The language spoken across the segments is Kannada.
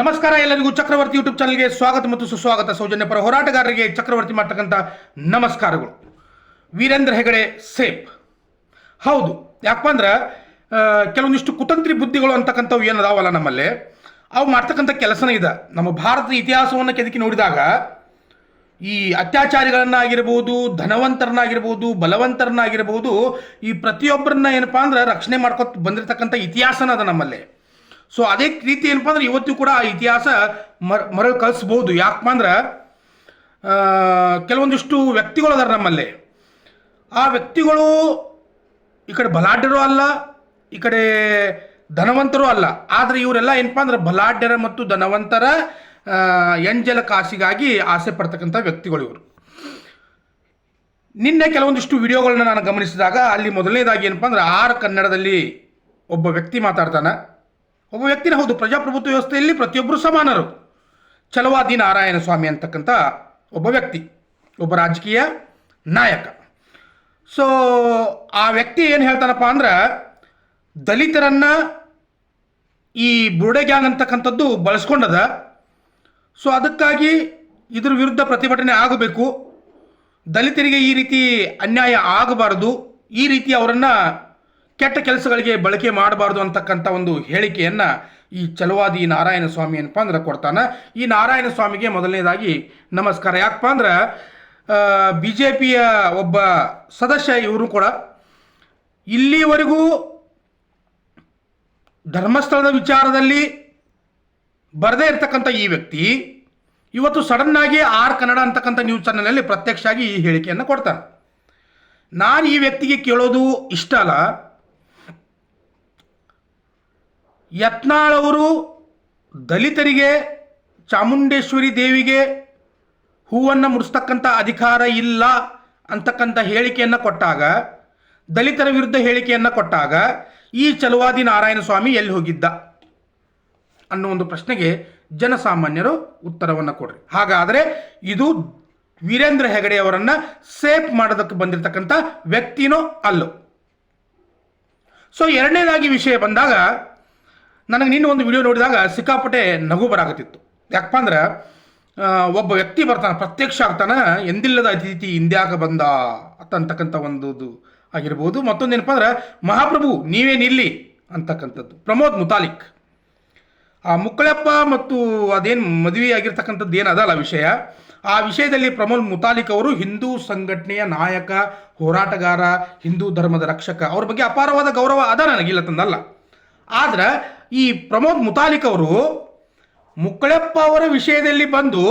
ನಮಸ್ಕಾರ ಎಲ್ಲರಿಗೂ ಚಕ್ರವರ್ತಿ ಯೂಟ್ಯೂಬ್ ಚಾನಲ್ಗೆ ಸ್ವಾಗತ ಮತ್ತು ಸುಸ್ವಾಗತ ಸೌಜನ್ಯ ಪರ ಹೋರಾಟಗಾರರಿಗೆ ಚಕ್ರವರ್ತಿ ಮಾಡ್ತಕ್ಕಂಥ ನಮಸ್ಕಾರಗಳು. ವೀರೇಂದ್ರ ಹೆಗಡೆ ಸೇಫ್ ಹೌದು, ಯಾಕಪ್ಪ ಅಂದ್ರೆ ಕೆಲವೊಂದಿಷ್ಟು ಕುತಂತ್ರಿ ಬುದ್ಧಿಗಳು ಅಂತಕ್ಕಂಥವು ಏನದಾವಲ್ಲ ನಮ್ಮಲ್ಲಿ? ಅವು ಮಾಡ್ತಕ್ಕಂಥ ಕೆಲಸನೇ ಇದೆ. ನಮ್ಮ ಭಾರತದ ಇತಿಹಾಸವನ್ನು ಕೆದಕಿ ನೋಡಿದಾಗ, ಈ ಅತ್ಯಾಚಾರಿಗಳನ್ನಾಗಿರ್ಬೋದು, ಧನವಂತರನ್ನಾಗಿರ್ಬೋದು, ಬಲವಂತರನ್ನಾಗಿರ್ಬೋದು, ಈ ಪ್ರತಿಯೊಬ್ಬರನ್ನ ಏನಪ್ಪಾ ಅಂದ್ರೆ ರಕ್ಷಣೆ ಮಾಡ್ಕೊತ ಬಂದಿರತಕ್ಕಂಥ ಇತಿಹಾಸನ ಅದ ನಮ್ಮಲ್ಲಿ. ಸೊ ಅದೇ ರೀತಿ ಏನಪ್ಪ ಅಂದ್ರೆ ಇವತ್ತು ಕೂಡ ಆ ಇತಿಹಾಸ ಮರ, ಮರಳು ಕಲಿಸ್ಬೋದು ಯಾಕಪ್ಪ ಅಂದ್ರೆ ಕೆಲವೊಂದಿಷ್ಟು ವ್ಯಕ್ತಿಗಳು ಅದಾರ ನಮ್ಮಲ್ಲಿ. ಆ ವ್ಯಕ್ತಿಗಳು ಈ ಕಡೆ ಬಲಾಢ್ಯರು ಅಲ್ಲ, ಈ ಕಡೆ ಧನವಂತರು ಅಲ್ಲ. ಆದರೆ ಇವರೆಲ್ಲ ಏನಪ್ಪ ಅಂದ್ರೆ ಬಲಾಢ್ಯರ ಮತ್ತು ಧನವಂತರ ಎಂಜಲ ಕಾಸಿಗಾಗಿ ಆಸೆ ಪಡ್ತಕ್ಕಂಥ ವ್ಯಕ್ತಿಗಳು ಇವರು. ನಿನ್ನೆ ಕೆಲವೊಂದಿಷ್ಟು ವಿಡಿಯೋಗಳನ್ನ ನಾನು ಗಮನಿಸಿದಾಗ ಅಲ್ಲಿ ಮೊದಲನೇದಾಗಿ ಏನಪ್ಪ ಅಂದ್ರೆ ಆರ್ ಕನ್ನಡದಲ್ಲಿ ಒಬ್ಬ ವ್ಯಕ್ತಿ ಮಾತಾಡ್ತಾನೆ. ಒಬ್ಬ ವ್ಯಕ್ತಿನ ಹೌದು, ಪ್ರಜಾಪ್ರಭುತ್ವ ವ್ಯವಸ್ಥೆಯಲ್ಲಿ ಪ್ರತಿಯೊಬ್ಬರು ಸಮಾನರು. ಚಲವಾದಿ ನಾರಾಯಣ ಸ್ವಾಮಿ ಅಂತಕ್ಕಂಥ ಒಬ್ಬ ವ್ಯಕ್ತಿ, ಒಬ್ಬ ರಾಜಕೀಯ ನಾಯಕ. ಸೊ ಆ ವ್ಯಕ್ತಿ ಏನು ಹೇಳ್ತಾನಪ್ಪ ಅಂದ್ರೆ, ದಲಿತರನ್ನ ಈ ಬುರುಡೆ ಗ್ಯಾಂಗ್ ಅಂತಕ್ಕಂಥದ್ದು ಬಳಸ್ಕೊಂಡದ. ಸೊ ಅದಕ್ಕಾಗಿ ಇದ್ರ ವಿರುದ್ಧ ಪ್ರತಿಭಟನೆ ಆಗಬೇಕು. ದಲಿತರಿಗೆ ಈ ರೀತಿ ಅನ್ಯಾಯ ಆಗಬಾರದು. ಈ ರೀತಿ ಅವರನ್ನು ಕೆಟ್ಟ ಕೆಲಸಗಳಿಗೆ ಬಳಕೆ ಮಾಡಬಾರ್ದು ಅಂತಕ್ಕಂಥ ಒಂದು ಹೇಳಿಕೆಯನ್ನು ಈ ಚಲವಾದಿ ನಾರಾಯಣ ಸ್ವಾಮಿ ಏನಪ್ಪ ಅಂದ್ರೆ ಕೊಡ್ತಾನೆ. ಈ ನಾರಾಯಣ ಸ್ವಾಮಿಗೆ ಮೊದಲನೇದಾಗಿ ನಮಸ್ಕಾರ. ಯಾಕಪ್ಪ ಅಂದ್ರೆ ಬಿ ಜೆ ಪಿಯ ಒಬ್ಬ ಸದಸ್ಯ ಇವರು ಕೂಡ ಇಲ್ಲಿವರೆಗೂ ಧರ್ಮಸ್ಥಳದ ವಿಚಾರದಲ್ಲಿ ಬರದೇ ಇರತಕ್ಕಂಥ ಈ ವ್ಯಕ್ತಿ ಇವತ್ತು ಸಡನ್ ಆಗಿ ಆರ್ ಕನ್ನಡ ಅಂತಕ್ಕಂಥ ನ್ಯೂಸ್ ಚಾನಲಲ್ಲಿ ಪ್ರತ್ಯಕ್ಷ ಆಗಿ ಈ ಹೇಳಿಕೆಯನ್ನು ಕೊಡ್ತಾನೆ. ನಾನು ಈ ವ್ಯಕ್ತಿಗೆ ಕೇಳೋದು ಇಷ್ಟ ಅಲ್ಲ. ಯತ್ನಾಳ್ ಅವರು ದಲಿತರಿಗೆ, ಚಾಮುಂಡೇಶ್ವರಿ ದೇವಿಗೆ ಹೂವನ್ನು ಮುಡಿಸ್ತಕ್ಕಂಥ ಅಧಿಕಾರ ಇಲ್ಲ ಅಂತಕ್ಕಂಥ ಹೇಳಿಕೆಯನ್ನು ಕೊಟ್ಟಾಗ, ದಲಿತರ ವಿರುದ್ಧ ಹೇಳಿಕೆಯನ್ನು ಕೊಟ್ಟಾಗ ಈ ಚಲುವಾದಿ ನಾರಾಯಣ ಸ್ವಾಮಿ ಎಲ್ಲಿ ಹೋಗಿದ್ದ? ಅನ್ನೋ ಒಂದು ಪ್ರಶ್ನೆಗೆ ಜನಸಾಮಾನ್ಯರು ಉತ್ತರವನ್ನು ಕೊಡ್ರಿ. ಹಾಗಾದರೆ ಇದು ವೀರೇಂದ್ರ ಹೆಗಡೆ ಅವರನ್ನು ಸೇಫ್ ಮಾಡೋದಕ್ಕೆ ಬಂದಿರತಕ್ಕಂಥ ವ್ಯಕ್ತಿನೋ ಅಲ್ಲೋ? ಸೊ ಎರಡನೇದಾಗಿ ವಿಷಯ ಬಂದಾಗ ನನಗೆ ನಿನ್ನ ಒಂದು ವಿಡಿಯೋ ನೋಡಿದಾಗ ಸಿಕ್ಕಾಪಟ್ಟೆ ನಗು ಬರಾಕತ್ತಿತ್ತು. ಯಾಕಪ್ಪ ಅಂದ್ರೆ ಒಬ್ಬ ವ್ಯಕ್ತಿ ಬರ್ತಾನೆ, ಪ್ರತ್ಯಕ್ಷ ಆಗ್ತಾನೆ, ಎಂದಿಲ್ಲದ ಅತಿಥಿ ಇಂದ್ಯಾಗ ಬಂದ ಅಂತಕ್ಕಂಥ ಒಂದು ಆಗಿರ್ಬೋದು. ಮತ್ತೊಂದು ಏನಪ್ಪ ಅಂದ್ರೆ, ಮಹಾಪ್ರಭು ನೀವೇನಿಲ್ಲಿ ಅಂತಕ್ಕಂಥದ್ದು. ಪ್ರಮೋದ್ ಮುತಾಲಿಕ್. ಆ ಮುಕ್ಕಳಪ್ಪ ಮತ್ತು ಅದೇನು ಮದುವೆ ಆಗಿರ್ತಕ್ಕಂಥದ್ದು ಏನು ಅದಲ್ಲ ವಿಷಯ. ಆ ವಿಷಯದಲ್ಲಿ ಪ್ರಮೋದ್ ಮುತಾಲಿಕ್ ಅವರು ಹಿಂದೂ ಸಂಘಟನೆಯ ನಾಯಕ, ಹೋರಾಟಗಾರ, ಹಿಂದೂ ಧರ್ಮದ ರಕ್ಷಕ. ಅವ್ರ ಬಗ್ಗೆ ಅಪಾರವಾದ ಗೌರವ ಅದ ನನಗಿಲ್ಲ ತಂದಲ್ಲ. ಆದ್ರೆ ಈ ಪ್ರಮೋದ್ ಮುತಾಲಿಕ್ ಅವರು ಮುಕ್ಕಳಪ್ಪ ಅವರ ವಿಷಯದಲ್ಲಿ ಬಂದು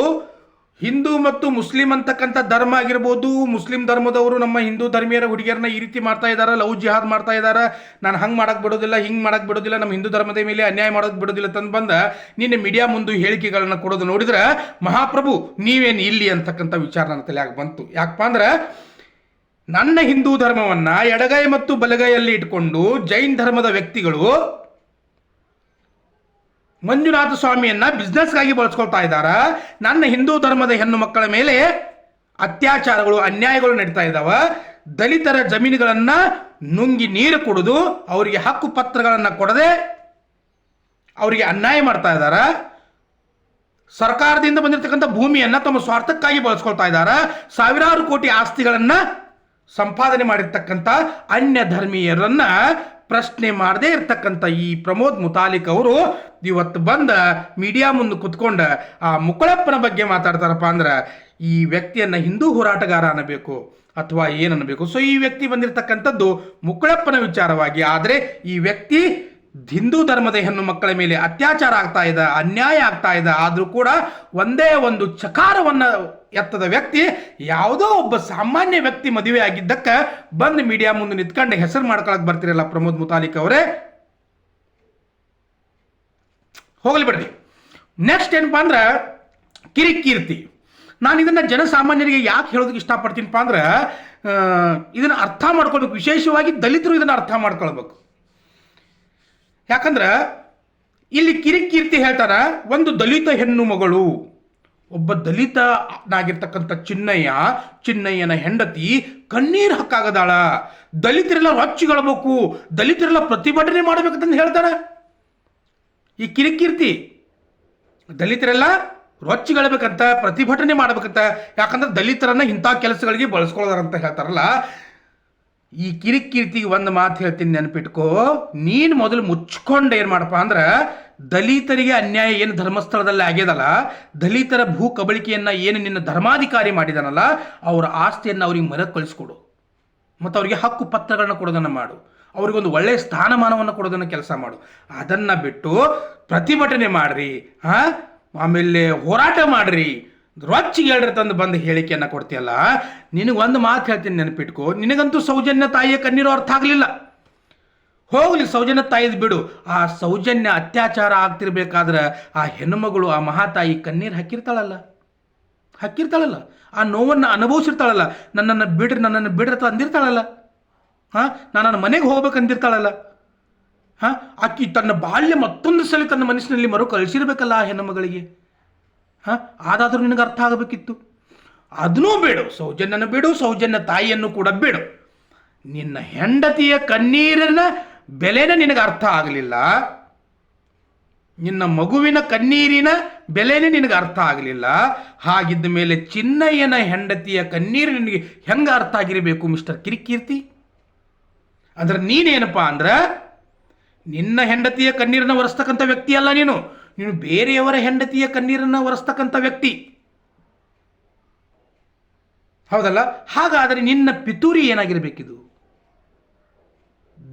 ಹಿಂದೂ ಮತ್ತು ಮುಸ್ಲಿಂ ಅಂತಕ್ಕಂಥ ಧರ್ಮ ಆಗಿರ್ಬೋದು, ಮುಸ್ಲಿಂ ಧರ್ಮದವರು ನಮ್ಮ ಹಿಂದೂ ಧರ್ಮೀಯರ ಹುಡುಗಿಯರನ್ನ ಈ ರೀತಿ ಮಾಡ್ತಾ ಇದ್ದಾರೆ ಲವ್ ಜಿಹಾದ್ ಮಾಡ್ತಾ ಇದ್ದಾರೆ ನಾನು ಹಂಗೆ ಮಾಡಕ್ಕೆ ಬಿಡೋದಿಲ್ಲ, ಹಿಂಗೆ ಮಾಡಕ್ಕೆ ಬಿಡೋದಿಲ್ಲ, ನಮ್ಮ ಹಿಂದೂ ಧರ್ಮದ ಮೇಲೆ ಅನ್ಯಾಯ ಮಾಡೋದು ಬಿಡೋದಿಲ್ಲ ತಂದು ಬಂದ ನಿನ್ನೆ ಮೀಡಿಯಾ ಮುಂದೆ ಹೇಳಿಕೆಗಳನ್ನ ಕೊಡೋದು ನೋಡಿದ್ರೆ ಮಹಾಪ್ರಭು ನೀವೇನು ಇಲ್ಲಿ ಅಂತಕ್ಕಂಥ ವಿಚಾರ ನನ್ನ ತಲೆಯಾಗ ಬಂತು. ಯಾಕಪ್ಪ ಅಂದ್ರೆ ನನ್ನ ಹಿಂದೂ ಧರ್ಮವನ್ನು ಎಡಗೈ ಮತ್ತು ಬಲಗೈಯಲ್ಲಿ ಇಟ್ಕೊಂಡು ಜೈನ್ ಧರ್ಮದ ವ್ಯಕ್ತಿಗಳು ಮಂಜುನಾಥ ಸ್ವಾಮಿಯನ್ನ ಬಿಸ್ನೆಸ್ಗಾಗಿ ಬಳಸ್ಕೊಳ್ತಾ ಇದ್ದಾರ? ನನ್ನ ಹಿಂದೂ ಧರ್ಮದ ಹೆಣ್ಣು ಮಕ್ಕಳ ಮೇಲೆ ಅತ್ಯಾಚಾರಗಳು, ಅನ್ಯಾಯಗಳು ನಡೀತಾ ಇದ್ದಾವ ದಲಿತರ ಜಮೀನುಗಳನ್ನ ನುಂಗಿ ನೀರು ಕುಡಿದು ಅವರಿಗೆ ಹಕ್ಕು ಪತ್ರಗಳನ್ನ ಕೊಡದೆ ಅವರಿಗೆ ಅನ್ಯಾಯ ಮಾಡ್ತಾ ಇದ್ದಾರ ಸರ್ಕಾರದಿಂದ ಬಂದಿರತಕ್ಕಂಥ ಭೂಮಿಯನ್ನ ತಮ್ಮ ಸ್ವಾರ್ಥಕ್ಕಾಗಿ ಬಳಸ್ಕೊಳ್ತಾ ಇದ್ದಾರ ಸಾವಿರಾರು ಕೋಟಿ ಆಸ್ತಿಗಳನ್ನ ಸಂಪಾದನೆ ಮಾಡಿರ್ತಕ್ಕಂಥ ಅನ್ಯ ಧರ್ಮೀಯರನ್ನ ಪ್ರಶ್ನೆ ಮಾಡದೇ ಇರ್ತಕ್ಕಂಥ ಈ ಪ್ರಮೋದ್ ಮುತಾಲಿಕ್ ಅವರು ಇವತ್ತು ಬಂದ ಮೀಡಿಯಾ ಮುಂದೆ ಕುತ್ಕೊಂಡು, ಆ ಮುಕುಳಪ್ಪನ ಬಗ್ಗೆ ಮಾತಾಡ್ತಾರಪ್ಪ ಅಂದ್ರೆ, ಈ ವ್ಯಕ್ತಿಯನ್ನ ಹಿಂದೂ ಹೋರಾಟಗಾರ ಅನ್ನಬೇಕು ಅಥವಾ ಏನನ್ನಬೇಕು ಸೊ ಈ ವ್ಯಕ್ತಿ ಬಂದಿರತಕ್ಕಂಥದ್ದು ಮುಕುಳಪ್ಪನ ವಿಚಾರವಾಗಿ. ಆದರೆ ಈ ವ್ಯಕ್ತಿ ಹಿಂದೂ ಧರ್ಮದ ಹೆಣ್ಣು ಮಕ್ಕಳ ಮೇಲೆ ಅತ್ಯಾಚಾರ ಆಗ್ತಾ ಇದೆ, ಅನ್ಯಾಯ ಆಗ್ತಾ ಇದೆ, ಆದರೂ ಕೂಡ ಒಂದೇ ಒಂದು ಚಕಾರವನ್ನು ಎತ್ತದ ವ್ಯಕ್ತಿ ಯಾವುದೋ ಒಬ್ಬ ಸಾಮಾನ್ಯ ವ್ಯಕ್ತಿ ಮದುವೆ ಆಗಿದ್ದಕ್ಕೆ ಬಂದು ಮೀಡಿಯಾ ಮುಂದೆ ನಿಂತ್ಕೊಂಡು ಹೆಸರು ಮಾಡ್ಕೊಳಕ್ ಬರ್ತಿರಲ್ಲ ಪ್ರಮೋದ್ ಮುತಾಲಿಕ್ ಅವರೇ. ಹೋಗಲಿ ಬಿಡ್ರಿ. ನೆಕ್ಸ್ಟ್ ಏನಪ್ಪ ಅಂದ್ರೆ ಕಿರಿಕೀರ್ತಿ. ನಾನು ಇದನ್ನ ಜನಸಾಮಾನ್ಯರಿಗೆ ಯಾಕೆ ಹೇಳೋದಕ್ಕೆ ಇಷ್ಟಪಡ್ತೀನಪ್ಪ ಅಂದ್ರೆ ಇದನ್ನ ಅರ್ಥ ಮಾಡ್ಕೊಳ್ಬೇಕು. ವಿಶೇಷವಾಗಿ ದಲಿತರು ಇದನ್ನ ಅರ್ಥ ಮಾಡ್ಕೊಳ್ಬೇಕು. ಯಾಕಂದ್ರೆ ಇಲ್ಲಿ ಕಿರಿಕೀರ್ತಿ ಹೇಳ್ತಾರ ಒಂದು ದಲಿತ ಹೆಣ್ಣು ಮಗಳು. ಒಬ್ಬ ದಲಿತನಾಗಿರ್ತಕ್ಕಂಥ ಚಿನ್ನಯ್ಯ, ಚಿನ್ನಯ್ಯನ ಹೆಂಡತಿ ಕಣ್ಣೀರು ಹಕ್ಕಾಗದಾಳ. ದಲಿತರೆಲ್ಲ ರೊಚ್ಚಿಗಳಬೇಕು ದಲಿತರೆಲ್ಲ ಪ್ರತಿಭಟನೆ ಮಾಡ್ಬೇಕಂತ ಹೇಳ್ತಾನೆ ಈ ಕಿರಿಕೀರ್ತಿ ದಲಿತರೆಲ್ಲ ರೊಚ್ಚಿಗಳಬೇಕಂತ ಪ್ರತಿಭಟನೆ ಮಾಡ್ಬೇಕಂತ, ಯಾಕಂದ್ರೆ ದಲಿತರನ್ನ ಇಂಥ ಕೆಲಸಗಳಿಗೆ ಬಳಸ್ಕೊಳ್ಳೋದಾರಂತ ಹೇಳ್ತಾರಲ್ಲ. ಈ ಕಿರಿಕಿರ್ತಿಗೆ ಒಂದು ಮಾತು ಹೇಳ್ತೀನಿ ನೆನಪಿಟ್ಕೋ. ನೀನು ಮೊದಲು ಮುಚ್ಕೊಂಡು ಏನು ಮಾಡಪ್ಪ ಅಂದ್ರೆ ದಲಿತರಿಗೆ ಅನ್ಯಾಯ ಏನು ಧರ್ಮಸ್ಥಳದಲ್ಲಿ ಆಗ್ಯದಲ್ಲ, ದಲಿತರ ಭೂ ಕಬಳಿಕೆಯನ್ನು ಏನು ನಿನ್ನ ಧರ್ಮಾಧಿಕಾರಿ ಮಾಡಿದಾನಲ್ಲ, ಅವರ ಆಸ್ತಿಯನ್ನು ಅವ್ರಿಗೆ ಮರ ಕಳಿಸ್ಕೊಡು. ಮತ್ತು ಅವರಿಗೆ ಹಕ್ಕು ಪತ್ರಗಳನ್ನ ಕೊಡೋದನ್ನು ಮಾಡು. ಅವ್ರಿಗೊಂದು ಒಳ್ಳೆಯ ಸ್ಥಾನಮಾನವನ್ನು ಕೊಡೋದನ್ನು ಕೆಲಸ ಮಾಡು. ಅದನ್ನು ಬಿಟ್ಟು ಪ್ರತಿಭಟನೆ ಮಾಡ್ರಿ ಹಾಂ ಆಮೇಲೆ ಹೋರಾಟ ಮಾಡ್ರಿ. ರೊಚ್ಚಿಗೆ ಹೇಳ್ರಿ ತಂದು ಬಂದು ಹೇಳಿಕೆಯನ್ನು ಕೊಡ್ತೀಯಲ್ಲ? ನಿನಗೊಂದು ಮಾತು ಹೇಳ್ತೀನಿ ನೆನಪಿಟ್ಕೋ. ನಿನಗಂತೂ ಸೌಜನ್ಯ ತಾಯಿಯ ಕಣ್ಣೀರು ಅರ್ಥ ಆಗಲಿಲ್ಲ. ಹೋಗ್ಲಿ, ಸೌಜನ್ಯ ತಾಯಿದ್ ಬಿಡು. ಆ ಸೌಜನ್ಯ ಅತ್ಯಾಚಾರ ಆಗ್ತಿರ್ಬೇಕಾದ್ರೆ ಆ ಹೆಣ್ಣುಮಗಳು, ಆ ಮಹಾತಾಯಿ ಕಣ್ಣೀರು ಹಾಕಿರ್ತಾಳಲ್ಲ. ಹಾಕಿರ್ತಾಳಲ್ಲ. ಆ ನೋವನ್ನು ಅನುಭವಿಸಿರ್ತಾಳಲ್ಲ. ನನ್ನನ್ನು ಬಿಡ್ರಿ ನನ್ನನ್ನು ಬಿಡ್ರಿ ಅಂದಿರ್ತಾಳಲ್ಲ. ಹಾಂ? ನಾನು ನನ್ನ ಮನೆಗೆ ಹೋಗ್ಬೇಕಂದಿರ್ತಾಳಲ್ಲ ಹಾಂ? ಆಕಿ ತನ್ನ ಬಾಲ್ಯ ಮತ್ತೊಂದು ಸಲ ತನ್ನ ಮನಸ್ಸಿನಲ್ಲಿ ಮರು ಕಳಿಸಿರ್ಬೇಕಲ್ಲ ಆ ಹೆಣ್ಣು ಮಗಳಿಗೆ ಹಾಂ? ಅದಾದರೂ ನಿನಗೆ ಅರ್ಥ ಆಗಬೇಕಿತ್ತು. ಅದನ್ನೂ ಬೇಡು ಸೌಜನ್ಯನ ಬಿಡು, ಸೌಜನ್ಯ ತಾಯಿಯನ್ನು ಕೂಡ ಬಿಡು. ನಿನ್ನ ಹೆಂಡತಿಯ ಕಣ್ಣೀರಿನ ಬೆಲೆನೇ ನಿನಗೆ ಅರ್ಥ ಆಗಲಿಲ್ಲ. ನಿನ್ನ ಮಗುವಿನ ಕಣ್ಣೀರಿನ ಬೆಲೆನೇ ನಿನಗೆ ಅರ್ಥ ಆಗಲಿಲ್ಲ. ಹಾಗಿದ್ದ ಮೇಲೆ ಚಿನ್ನಯ್ಯನ ಹೆಂಡತಿಯ ಕಣ್ಣೀರು ನಿನಗೆ ಹೆಂಗೆ ಅರ್ಥ ಆಗಿರಬೇಕು, ಮಿಸ್ಟರ್ ಕಿರಿಕೀರ್ತಿ? ಅಂದ್ರೆ ನೀನೇನಪ್ಪ ಅಂದ್ರೆ, ನಿನ್ನ ಹೆಂಡತಿಯ ಕಣ್ಣೀರನ್ನ ಒರೆಸ್ತಕ್ಕಂಥ ವ್ಯಕ್ತಿ ಅಲ್ಲ ನೀನು. ನೀನು ಬೇರೆಯವರ ಹೆಂಡತಿಯ ಕಣ್ಣೀರನ್ನು ಒರೆಸ್ತಕ್ಕಂಥ ವ್ಯಕ್ತಿ. ಹೌದಲ್ಲ? ಹಾಗಾದರೆ ನಿನ್ನ ಪಿತೂರಿ ಏನಾಗಿರಬೇಕಿದು?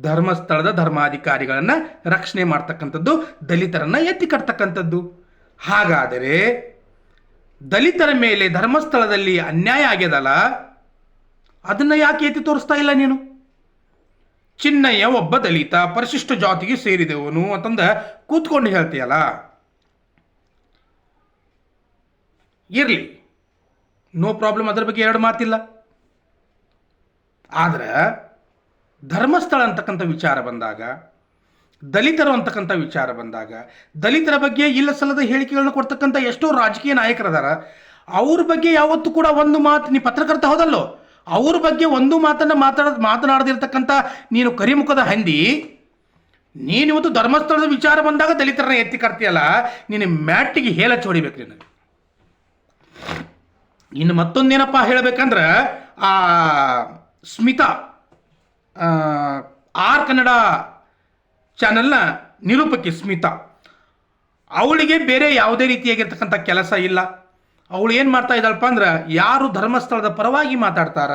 ಧರ್ಮಸ್ಥಳದ ಧರ್ಮಾಧಿಕಾರಿಗಳನ್ನು ರಕ್ಷಣೆ ಮಾಡ್ತಕ್ಕಂಥದ್ದು, ದಲಿತರನ್ನು ಎತ್ತಿ ಕಟ್ತಕ್ಕಂಥದ್ದು. ಹಾಗಾದರೆ ದಲಿತರ ಮೇಲೆ ಧರ್ಮಸ್ಥಳದಲ್ಲಿ ಅನ್ಯಾಯ ಆಗ್ಯದಲ್ಲ, ಅದನ್ನು ಯಾಕೆ ಎತ್ತಿ ತೋರಿಸ್ತಾ ಇಲ್ಲ ನೀನು? ಚಿನ್ನಯ್ಯ ಒಬ್ಬ ದಲಿತ, ಪರಿಶಿಷ್ಟ ಜಾತಿಗೆ ಸೇರಿದವನು ಅಂತಂದ ಕೂತ್ಕೊಂಡು ಹೇಳ್ತೀಯಲ್ಲ? ಇರಲಿ. ನೋ ಪ್ರಾಬ್ಲಮ್ ಅದರ ಬಗ್ಗೆ ಎರಡು ಮಾತಿಲ್ಲ. ಆದ್ರೆ ಧರ್ಮಸ್ಥಳ ಅಂತಕ್ಕಂಥ ವಿಚಾರ ಬಂದಾಗ, ದಲಿತರು ಅಂತಕ್ಕಂಥ ವಿಚಾರ ಬಂದಾಗ, ದಲಿತರ ಬಗ್ಗೆ ಇಲ್ಲ ಸಲ್ಲದ ಹೇಳಿಕೆಗಳನ್ನ ಕೊಡ್ತಕ್ಕಂಥ ಎಷ್ಟೋ ರಾಜಕೀಯ ನಾಯಕರದಾರ, ಅವ್ರ ಬಗ್ಗೆ ಯಾವತ್ತೂ ಕೂಡ ಒಂದು ಮಾತು ನೀ ಪತ್ರಕರ್ತ ಹೋದಲ್ಲೋ? ಅವ್ರ ಬಗ್ಗೆ ಒಂದು ಮಾತನ್ನು ಮಾತಾಡ, ಮಾತನಾಡದಿರ್ತಕ್ಕಂಥ ನೀನು ಕರಿಮುಖದ ಹಂದಿ ನೀನಿವತ್ತು ಧರ್ಮಸ್ಥಳದ ವಿಚಾರ ಬಂದಾಗ ದಲಿತರನ್ನ ಎತ್ತಿ ಕರ್ತೀಯಲ್ಲ ನೀನು ಮ್ಯಾಟಿಗೆ ಹೇಳ ಹೊಡಿಬೇಕು ನಿನಗೆ. ಇನ್ನು ಮತ್ತೊಂದೇನಪ್ಪ ಹೇಳಬೇಕಂದ್ರೆ, ಆ, ಸ್ಮಿತಾ ಆರ್ ಕನ್ನಡ ಚಾನೆಲ್ನ ನಿರೂಪಕಿ ಸ್ಮಿತಾ. ಅವಳಿಗೆ ಬೇರೆ ಯಾವುದೇ ರೀತಿಯಾಗಿರ್ತಕ್ಕಂಥ ಕೆಲಸ ಇಲ್ಲ. ಅವಳು ಏನು ಮಾಡ್ತಾ ಇದ್ದಾಳಪ್ಪ ಅಂದ್ರೆ, ಯಾರು ಧರ್ಮಸ್ಥಳದ ಪರವಾಗಿ ಮಾತಾಡ್ತಾರ,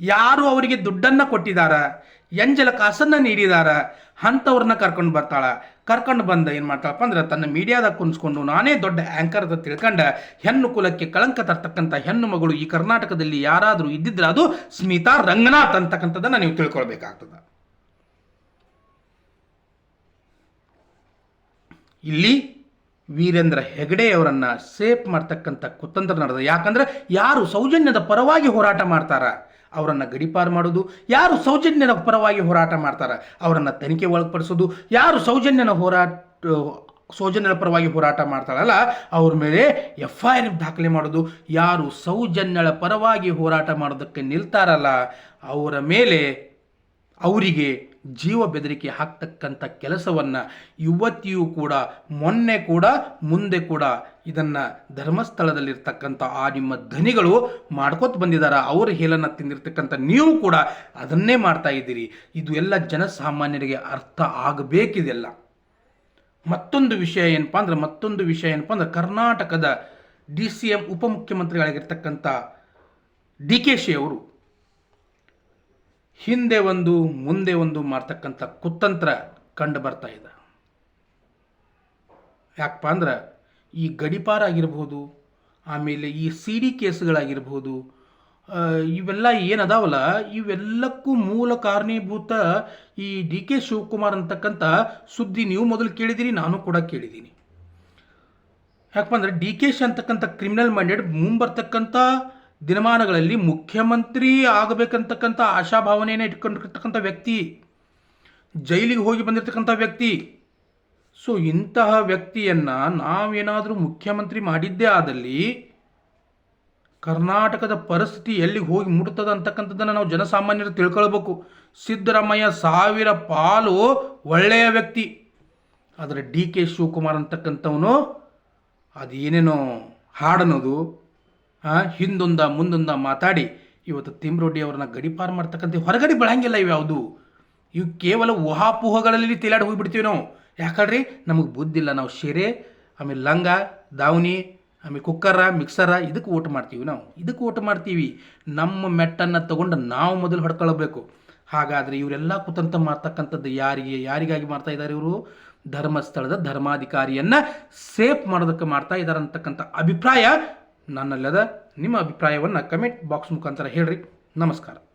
ಯಾರು ಅವರಿಗೆ ದುಡ್ಡನ್ನು ಕೊಟ್ಟಿದ್ದಾರೆ ಎಂಜಲ ಕಾಸನ್ನು ನೀಡಿದ್ದಾರೆ ಅಂಥವ್ರನ್ನ ಕರ್ಕೊಂಡು ಬರ್ತಾಳ. ಕರ್ಕೊಂಡು ಬಂದ ಏನು ಮಾಡ್ತಾಳಪ್ಪ ಅಂದ್ರೆ ತನ್ನ ಮೀಡಿಯಾದಾಗ ಕುಣಿಸ್ಕೊಂಡು ನಾನೇ ದೊಡ್ಡ ಆ್ಯಂಕರ್ ಅಂತ ತಿಳ್ಕೊಂಡ ಹೆಣ್ಣು ಕುಲಕ್ಕೆ ಕಳಂಕ ತರ್ತಕ್ಕಂಥ ಹೆಣ್ಣು ಮಗಳು ಈ ಕರ್ನಾಟಕದಲ್ಲಿ ಯಾರಾದರೂ ಇದ್ದಿದ್ರೆ ಅದು ಸ್ಮಿತಾ ರಂಗನಾಥ್ ಅಂತಕ್ಕಂಥದ್ದನ್ನು ನೀವು ತಿಳ್ಕೊಳ್ಬೇಕಾಗ್ತದೆ. ಇಲ್ಲಿ ವೀರೇಂದ್ರ ಹೆಗಡೆಯವರನ್ನ ಸೇಫ್ ಮಾಡ್ತಕ್ಕಂಥ ಕುತಂತ್ರ ನಡೆದ. ಯಾಕಂದ್ರೆ ಯಾರು ಸೌಜನ್ಯದ ಪರವಾಗಿ ಹೋರಾಟ ಮಾಡ್ತಾರ? ಅವರನ್ನು ಗಡಿಪಾರು ಮಾಡೋದು, ಯಾರು ಸೌಜನ್ಯನ ಪರವಾಗಿ ಹೋರಾಟ ಮಾಡ್ತಾರೆ, ಅವರನ್ನು ತನಿಖೆ ಒಳಪಡಿಸೋದು, ಯಾರು ಸೌಜನ್ಯನ ಹೋರಾಟ, ಸೌಜನ್ಯನ ಪರವಾಗಿ ಹೋರಾಟ ಮಾಡ್ತಾರಲ್ಲ ಅವ್ರ ಮೇಲೆ ಎಫ್ ಐ ಆರ್ ದಾಖಲೆ ಮಾಡೋದು, ಯಾರು ಸೌಜನ್ಯಳ ಪರವಾಗಿ ಹೋರಾಟ ಮಾಡೋದಕ್ಕೆ ನಿಲ್ತಾರಲ್ಲ, ಅವರ ಮೇಲೆ ಅವರಿಗೆ ಜೀವ ಬೆದರಿಕೆ ಹಾಕ್ತಕ್ಕಂಥ ಕೆಲಸವನ್ನು ಇವತ್ತಿಯೂ ಕೂಡ, ಮೊನ್ನೆ ಕೂಡ, ಮುಂದೆ ಕೂಡ ಇದನ್ನು ಧರ್ಮಸ್ಥಳದಲ್ಲಿರ್ತಕ್ಕಂಥ ಆ ನಿಮ್ಮ ಧನಿಗಳು ಮಾಡ್ಕೋತ ಬಂದಿದ್ದಾರೆ ಅವರ ಹೇಳನ್ನು ತಿಂದಿರ್ತಕ್ಕಂಥ ನೀವು ಕೂಡ ಅದನ್ನೇ ಮಾಡ್ತಾ ಇದ್ದೀರಿ. ಇದು ಎಲ್ಲ ಜನಸಾಮಾನ್ಯರಿಗೆ ಅರ್ಥ ಆಗಬೇಕಿದೆಲ್ಲ. ಮತ್ತೊಂದು ವಿಷಯ ಏನಪ್ಪ ಅಂದ್ರೆ, ಮತ್ತೊಂದು ವಿಷಯ ಏನಪ್ಪ ಅಂದ್ರೆ, ಕರ್ನಾಟಕದ ಡಿ ಸಿ ಎಂ ಉಪಮುಖ್ಯಮಂತ್ರಿಗಳಾಗಿರ್ತಕ್ಕಂಥ ಡಿ ಕೆ ಶಿ ಅವರು ಹಿಂದೆ ಒಂದು, ಮುಂದೆ ಒಂದು ಮಾಡ್ತಕ್ಕಂಥ ಕುತಂತ್ರ ಕಂಡು ಬರ್ತಾ ಇದೆ. ಯಾಕಪ್ಪ ಅಂದ್ರೆ ಈ ಗಡಿಪಾರ ಆಗಿರ್ಬೋದು, ಆಮೇಲೆ ಈ ಸಿ ಡಿ ಕೇಸ್ಗಳಾಗಿರ್ಬೋದು ಇವೆಲ್ಲ ಏನದಾವಲ್ಲ, ಇವೆಲ್ಲಕ್ಕೂ ಮೂಲ ಕಾರಣೀಭೂತ ಈ ಡಿ ಕೆ ಶಿವಕುಮಾರ್ ಅಂತಕ್ಕಂಥ ಸುದ್ದಿ ನೀವು ಮೊದಲು ಕೇಳಿದ್ದೀರಿ ನಾನು ಕೂಡ ಕೇಳಿದ್ದೀನಿ. ಯಾಕಪ್ಪ ಅಂದರೆ ಡಿ ಕೆ ಶಿ ಅಂತಕ್ಕಂಥ ಕ್ರಿಮಿನಲ್ ಮೈಂಡೆಡ್ ಮುಂಬರ್ತಕ್ಕಂಥ ದಿನಮಾನಗಳಲ್ಲಿ ಮುಖ್ಯಮಂತ್ರಿ ಆಗಬೇಕಂತಕ್ಕಂಥ ಆಶಾಭಾವನೆಯನ್ನು ಇಟ್ಕೊಂಡಿರ್ತಕ್ಕಂಥ ವ್ಯಕ್ತಿ, ಜೈಲಿಗೆ ಹೋಗಿ ಬಂದಿರತಕ್ಕಂಥ ವ್ಯಕ್ತಿ. ಸೊ ಇಂತಹ ವ್ಯಕ್ತಿಯನ್ನು ನಾವೇನಾದರೂ ಮುಖ್ಯಮಂತ್ರಿ ಮಾಡಿದ್ದೇ ಆದಲ್ಲಿ ಕರ್ನಾಟಕದ ಪರಿಸ್ಥಿತಿ ಎಲ್ಲಿಗೆ ಹೋಗಿ ಮುಟ್ತದ ಅಂತಕ್ಕಂಥದ್ದನ್ನು ನಾವು ಜನಸಾಮಾನ್ಯರು ತಿಳ್ಕೊಳ್ಬೇಕು. ಸಿದ್ದರಾಮಯ್ಯ ಸಾವಿರ ಪಾಲು ಒಳ್ಳೆಯ ವ್ಯಕ್ತಿ. ಆದರೆ ಡಿ ಕೆ ಶಿವಕುಮಾರ್ ಅಂತಕ್ಕಂಥವನು ಅದೇನೇನೋ ಹಾಡನ್ನೋದು ಹಿಂದೊಂದ ಮುಂದೊಂದ ಮಾತಾಡಿ. ಇವತ್ತು ತಿಮ್ರೊಡ್ಡಿ ಅವ್ರನ್ನ ಗಡಿಪಾರು ಮಾಡ್ತಕ್ಕಂಥ ಹೊರಗಡೆ ಬೆಳಂಗಿಲ್ಲ ಇವು ಯಾವುದು. ಇವು ಕೇವಲ ಊಹಾಪೂಹಗಳಲ್ಲಿ ತೇಲಾಡಿ ಹೋಗ್ಬಿಡ್ತೀವಿ ನಾವು. ಯಾಕಡ್ರಿ ನಮಗೆ ಬುದ್ಧಿಲ್ಲ ನಾವು ಶೆರೆ, ಆಮೇಲೆ ಲಂಗ ದಾವಣಿ ಆಮೇಲೆ ಕುಕ್ಕರ, ಮಿಕ್ಸರ ಇದಕ್ಕೆ ಓಟ್ ಮಾಡ್ತೀವಿ ನಾವು. ಇದಕ್ಕೆ ಓಟ್ ಮಾಡ್ತೀವಿ. ನಮ್ಮ ಮೆಟ್ಟನ್ನು ತಗೊಂಡು ನಾವು ಮೊದಲು ಹೊಡ್ಕೊಳ್ಬೇಕು. ಹಾಗಾದರೆ ಇವರೆಲ್ಲ ಕುತಂತ ಮಾಡ್ತಕ್ಕಂಥದ್ದು ಯಾರಿಗೆ, ಯಾರಿಗಾಗಿ ಮಾಡ್ತಾ ಇದ್ದಾರೆ ಇವರು? ಧರ್ಮಸ್ಥಳದ ಧರ್ಮಾಧಿಕಾರಿಯನ್ನು ಸೇಫ್ ಮಾಡೋದಕ್ಕೆ ಮಾಡ್ತಾ ಇದ್ದಾರೆ ಅಂತಕ್ಕಂಥ ಅಭಿಪ್ರಾಯ ನನ್ನಲ್ಲದ ನಿಮ್ಮ ಅಭಿಪ್ರಾಯವನ್ನು ಕಮೆಂಟ್ ಬಾಕ್ಸ್ ಮುಖಾಂತರ ಹೇಳ್ರಿ. ನಮಸ್ಕಾರ.